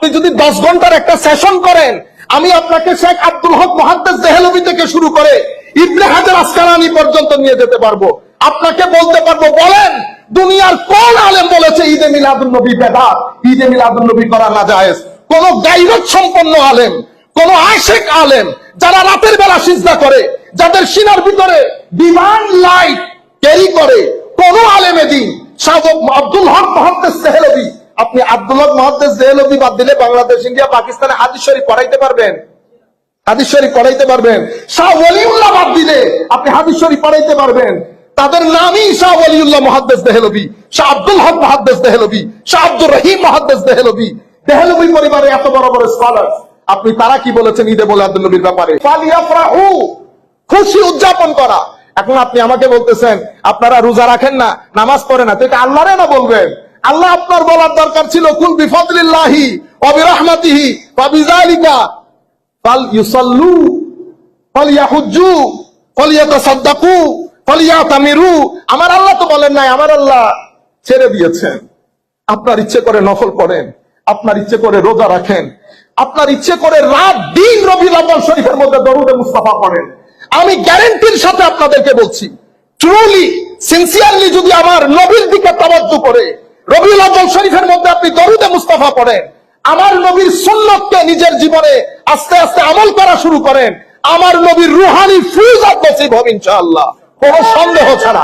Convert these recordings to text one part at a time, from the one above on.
আপনি যদি দশ ঘণ্টার একটা সেশন করেন, আমি আপনাকে শেখ আব্দুল হক মহাদ্দেস দেহলবি থেকে শুরু করে ইবনে হাজার আসকালানি পর্যন্ত নিয়ে যেতে পারব। আপনাকে বলতে পারব, বলেন, দুনিয়ার কোন আলেম বলেছে ঈদে মিলাদুল নবী বেদাত, ঈদে মিলাদুল নবী করা না জায়েজ? কোন গাইরত সম্পন্ন আলেম, কোন আশেক আলেম যারা রাতের বেলা সিজদা করে, যাদের সিনার ভিতরে বিমান লাইট ক্যারি করে, কোন আলেমে দিন শাহ আব্দুল হক মহাদ্দেস দেহলবি আপনি আব্দুল হক মহাদ্দেস দেহলবি বাদ দিলে বাংলাদেশ, ইন্ডিয়া, পাকিস্তানে হাদিস শরীফ পড়াইতে পারবেন। হাদিস শরীফ পড়াইতে পারবেন। শাহ ওয়ালিউল্লাহ বাদ দিলে আপনি হাদিস শরীফ পড়াইতে পারবেন। তাদের নামই শাহ ওয়ালিউল্লাহ মহাদ্দেস দেহলবি, শাহ আব্দুল হক মহাদ্দেস দেহলবি, শাহ আব্দুর রহিম মহাদ্দেস দেহলবি। দেহলবি পরিবারে এত বড় বড় স্কলার আপনি তারা কি বলেছেন ঈদে মোলাদুল নবীর ব্যাপারে? খুশি উদযাপন করা। এখন আপনি আমাকে বলতেছেন, আপনারা রোজা রাখেন না, নামাজ পড়ে না। তো এটা আল্লাহরে না বলবেন? আল্লাহ আপনার বলার দরকার ছিল, কুল বিফদলিল্লাহি ওয়া বিরহমাতিহি ওয়া বিযালিকা ফাল ইউসাল্লু ফাল ইয়াহুজ্জু ফাল ফাল ইয়াতামিরু আমার আল্লাহ তো বলেন নাই, আমার আল্লাহ ছেড়ে দিয়েছেন। আপনার ইচ্ছে করে নফল আপনার ইচ্ছে করে রোজা রাখেন, আপনার ইচ্ছে করে রাত দিন রবি আব্বাল শরীফের মধ্যে দরুদে মুস্তাফা পড়েন। আমি গ্যারেন্টির সাথে আপনাদেরকে বলছি ট্রুলি সিনসিয়ারলি যদি আমার নবীর দিকে তাবাজ্জু করে রবিউল আব্বাল শরীফের মধ্যে আপনি দরুদে মুস্তাফা পড়েন। আমার নবীর সুন্নতকে নিজের জীবনে আস্তে আস্তে আমল করা শুরু করেন। আমার নবীর রুহানি ফুজ নসিব হবে ইনশাআল্লাহ। কোন সন্দেহ ছাড়া।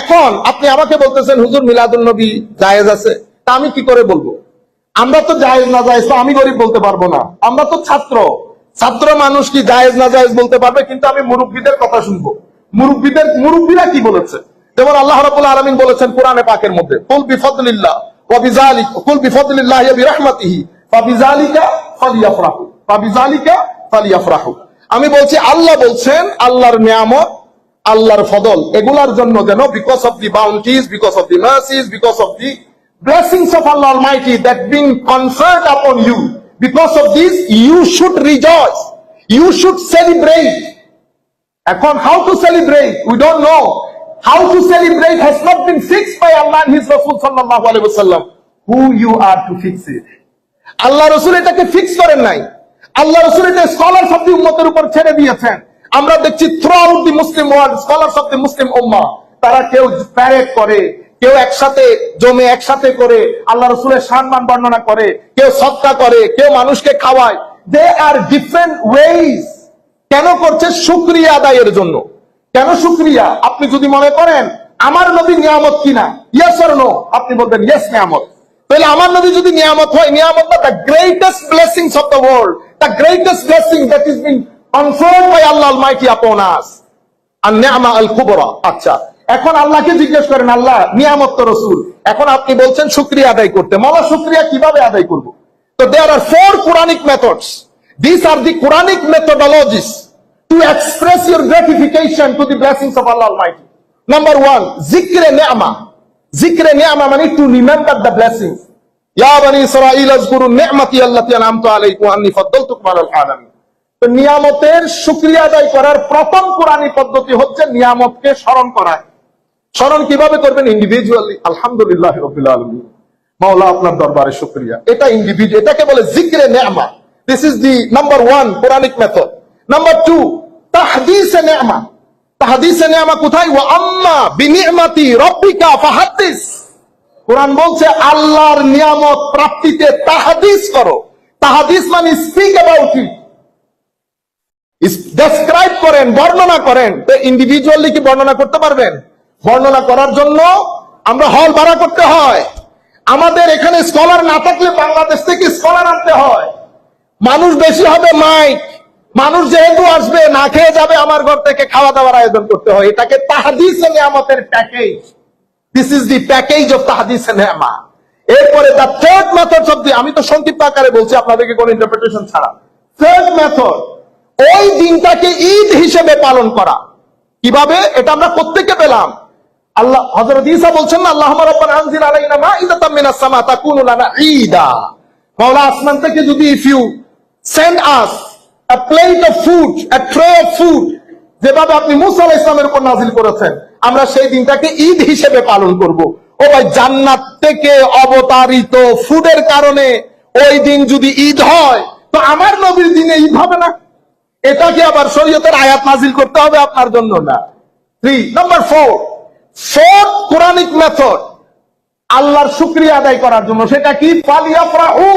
এখন আপনি আমাকে বলতেছেন, হুজুর মিলাদুল নবী জায়েজ আছে? তা আমি কি করে বলব? আমরা তো জায়েজ না জায়েজ তো আমি গরিব বলতে পারব না। আমরা তো ছাত্র। ছাত্র মানুষ কি জায়েজ না জায়েজ বলতে পারবে? কিন্তু আমি মুরব্বীদের কথা শুনব। মুরব্বীদের মুরব্বীরা কি বলেছে? যেমন আল্লাহ রাব্বুল আলামিন বলেছেন কোরআনে পাকের মধ্যে কুল বিযালিক কুল আমি বলছি আল্লাহ বলছেন আল্লাহর নিয়ামত আল্লাহর ফদল এগুলার জন্য যেন because of the bounties because of the mercies because of the blessings of Allah Almighty that being conferred upon you. Because of this, you should rejoice. You should celebrate. এখন how to celebrate? We don't know. How to celebrate has not been fixed by Allah and His Rasul sallallahu alaihi wasallam. Who you are to fix it. Allah রসুল এটাকে fix করেন নাই। আল্লাহ রসুল এটা scholars of দি উম্মতের উপর ছেড়ে দিয়েছেন। আমরা দেখছি throughout the Muslim world scholars of the Muslim উম্মা তারা কেউ প্যারেড করে, কেউ একসাথে জমে, একসাথে করে, আল্লাহ রসুলের সম্মান বর্ণনা করে, কেউ সৎকা করে, কেউ মানুষকে খাওয়ায়। দে আর ডিফারেন্ট ওয়েজ কেন করছে? শুক্রিয়া আদায়ের জন্য। কেন শুক্রিয়া? আপনি যদি মনে করেন, আমার নবী নিয়ামত কিনা? ইয়েস অর নো আপনি বলবেন ইয়েস নিয়ামত। তাহলে আমার নবী যদি নিয়ামত হয়, নিয়ামত না the greatest blessings of the world the greatest blessing that is been conferred by Allah almighty upon us আর নেয়ামা আল কুবরা আচ্ছা। এখন আল্লাহকে জিজ্ঞেস করেন, আল্লাহ, নিয়ামত তো রসুল। এখন আপনি বলছেন, শুক্রিয়া আদায় করতে। মলা শুক্রিয়া কীভাবে আদায় করব? তো there are four Quranic methods this are the Quranic methodologies to express your gratification to the blessings of Allah almighty number one জিক্রে নেয়ামা জিক্রে নেয়ামা মানে টু রিমেম্বার দ্য ব্লেসিংস ইয়া বনি ইসরাঈল আযকুরু নি'মাতি আল্লাতী আনআমতু আলাইকুম ওয়া আন্নী ফাদ্দালতুকুম আলাল তো নিয়ামতের শুক্রিয়া আদায় করার প্রথম কোরআনী পদ্ধতি হচ্ছে নিয়ামতকে স্মরণ করা। স্মরণ কীভাবে করবেন? ইন্ডিভিজুয়ালি আলহামদুলিল্লাহ রবিল আলমী মাওলা আপনার দরবারে শুক্রিয়া। এটা ইন্ডিভিজুয়াল এটাকে বলে জিক্রে নেমা this is the number one Quranic method number two তাহদিসে নেমা তাহদিসে কোথায়? ওয়া আম্মা বিনিমাতি রব্বিকা ফাহাদ্দিস কোরআন বলছে, আল্লাহর নিয়ামত প্রাপ্তিতে তাহাদিস করো। তাহাদিস মানে স্পিক অ্যাবাউট ইট ডেসক্রাইব করেন, বর্ণনা করেন। তো ইন্ডিভিজুয়ালি কি বর্ণনা করতে পারবেন? বর্ণনা করার জন্য আমরা হল ভাড়া করতে হয়। আমাদের এখানে স্কলার না থাকলে বাংলাদেশ থেকে স্কলার আনতে হয়। মানুষ বেশি হবে মাইক মানুষ যেহেতু আসবে, না খেয়ে যাবে, আমার ঘর থেকে খাওয়া দাওয়ার আয়োজন করতে হয়। এটাকে তাহাদিস নিয়ামতের package this is the package of তাহাদিস নেমা এরপরে the third method of the আমি তো সংক্ষিপ্ত আকারে বলছি, আপনাদেরকে কোন ইন্টারপ্রিটেশন ছাড়া। থার্ড মেথড ওই দিনটাকে ঈদ হিসেবে পালন করা। কীভাবে? এটা আমরা প্রত্যেকে পেলাম। আল্লাহ, হযরত ঈসা বলছেন না, আল্লাহুম্মা রাব্বানা আনজিল আলাইনা মাইদাতাম মিনাস সামা তাকুনু লানা ঈদা। মাওলা আসমান থেকে যদি if you send us plate of food tray of food যেভাবে আপনি মুসা আলাইহিস সালামের উপর নাজিল করেছেন, আমরা সেই দিনটাকে ঈদ হিসেবে পালন করব। ও ভাই, জান্নাত থেকে অবতারিত ফুডের কারণে ওই দিন যদি ঈদ হয়, তো আমার নবীর দিনে ঈদ হবে না। এটাকে আবার শরীয়তের আয়াত নাজিল করতে হবে আপনার জন্য না? Three number four four Quranic method আল্লাহর শুক্রিয়া আদায় করার জন্য। সেটা কি? ফালিয়াফরাহু,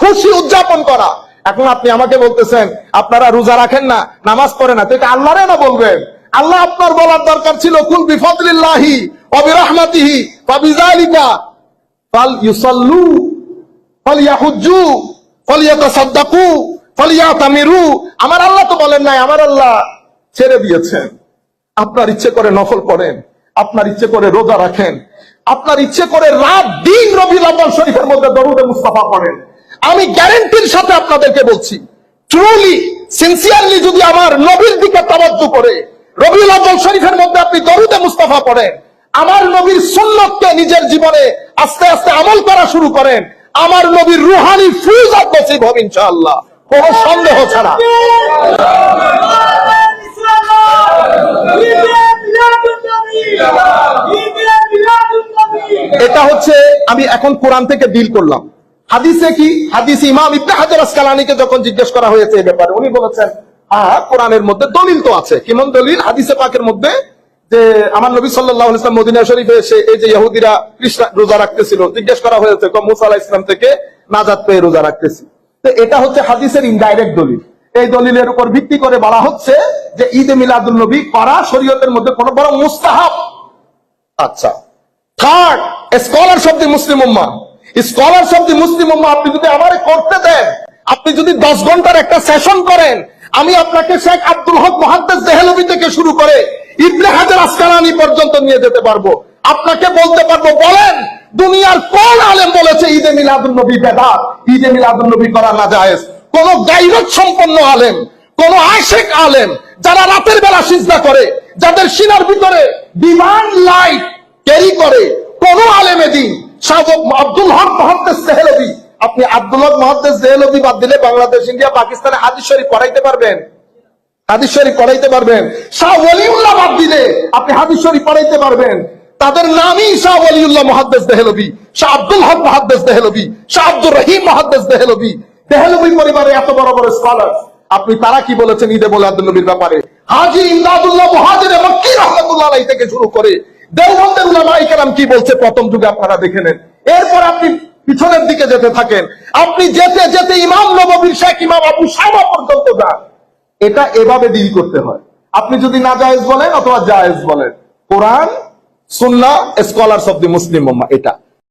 খুশি উদযাপন করা। এখন আপনি আমাকে বলতেছেন, আপনারা রোজা রাখেন না, নামাজ পড়ে না। তো এটা আল্লাহরে না বলবেন? আল্লাহ আপনার বলার দরকার ছিল, কুল বিফদলিল্লাহি ওয়া বিরহমাতিহি ওয়া বিযালিকা ফাল ইউসাল্লু ফালিয়াহুজ্জু ফালিয়াতাসাদ্দাকু ফালিয়াতামিরু। আমার আল্লাহ তো বলেন নাই, আমার আল্লাহ ছেড়ে দিয়েছেন। আপনার ইচ্ছে করে নফল পড়েন আপনার ইচ্ছে করে রোজা রাখেন, আপনার ইচ্ছে করে রাত দিন রবি আব্বাল শরীফের মধ্যে দরুদে মুস্তাফা পড়েন। আমি গ্যারেন্টির সাথে আপনাদেরকে বলছি ট্রুলি সিনসিয়ারলি যদি আমার নবীর দিকে তাবাজ্জু করে, রবিউল আব্বাল শরীফের মধ্যে আপনি দরুদে মুস্তাফা পড়েন, আমার নবীর সুন্নতকে নিজের জীবনে আস্তে আস্তে আমল করা শুরু করেন, আমার নবীর রুহানি ফুজাত নসিব হবে ইনশাআল্লাহ। কোনো সন্দেহ ছাড়া। এটা হচ্ছে আমি এখন কোরআন থেকে ডিল করলাম। হাদিসে কি? হাদিস ইমাম ইবনে হাজার আসকালানিকে যখন জিজ্ঞেস করা হয়েছে এই ব্যাপারে, উনি বলেছেন হ্যাঁ কোরআনের মধ্যে দলিল তো আছে। কেমন দলিল? হাদিসে পাকের মধ্যে যে আমার নবী সাল্লাল্লাহু আলাইহি ওয়াসাল্লাম মদিনা শরীফে এসে এই যে ইহুদিরা খ্রিস্টান রোজা রাখতেছিল, জিজ্ঞেস করা হয়েছে মুসা আলাইহিস সালাম থেকে নাজাত পেয়ে রোজা রাখতেছি? তো এটা হচ্ছে হাদিসের ইনডাইরেক্ট দলিল। এই দলিলের উপর ভিত্তি করে বলা হচ্ছে যে ঈদে মিলাদুল নবী করা শরীয়তের মধ্যে কোনো বড় মুস্তাহাব। আচ্ছা third scholar of the Muslim Umma scholar of the মুসলিম আপনি যদি করতে দেন, আপনি যদি দশ ঘণ্টার একটা সেশন করেন, আমি আপনাকে শেখ আব্দুল হক থেকে শুরু করে ইবনে হাজার আসকালানি পর্যন্ত নিয়ে যেতে পারব। আপনাকে বলতে পারব, বলেন, দুনিয়ার কোন আলেম বলেছে, ঈদে মিলাদুল নবী বেদাত, ঈদে মিলাদুল নবী করা না জায়েজ। কোন গাইরত সম্পন্ন আলেম, কোন আশেক আলেম, যারা রাতের বেলা সিজদা করে, যাদের সিনার ভিতরে বিমান লাইট ক্যারি করে, কোন আলেমে আব্দুল হক আপনি আব্দুল হক বাদ দিলে বাংলাদেশ, ইন্ডিয়া, পাকিস্তানে পড়াইতে পারবেন। পড়াইতে পারবেন। শাহ বাদ দিলে আপনি পড়াইতে পারবেন। তাদের নামই শাহ শাহ আব্দুল হক শাহ রহিম পরিবারে এত বড় বড় স্কলার আপনি তারা কি বলেছেন ঈদে মোলাদুল নবীর ব্যাপারে? হাজি ইমদাদুল্লাহ মুহাজির মক্কি রহমাতুল্লাহ থেকে শুরু করে দেওবন্দের কি বলছে? প্রথম যুগে আপনারা দেখে নেন। এরপর আপনি পিছনের দিকে যেতে থাকেন। আপনি যেতে যেতে ইমাম নবীর শেখ ইমাম আবু পর্যন্ত যান। এটা এভাবে ডিল করতে হয়। আপনি যদি না জায়েজ বলেন অথবা জায়েজ বলেন। কোরআন সুন্না স্কলারস অব দি মুসলিম এটা।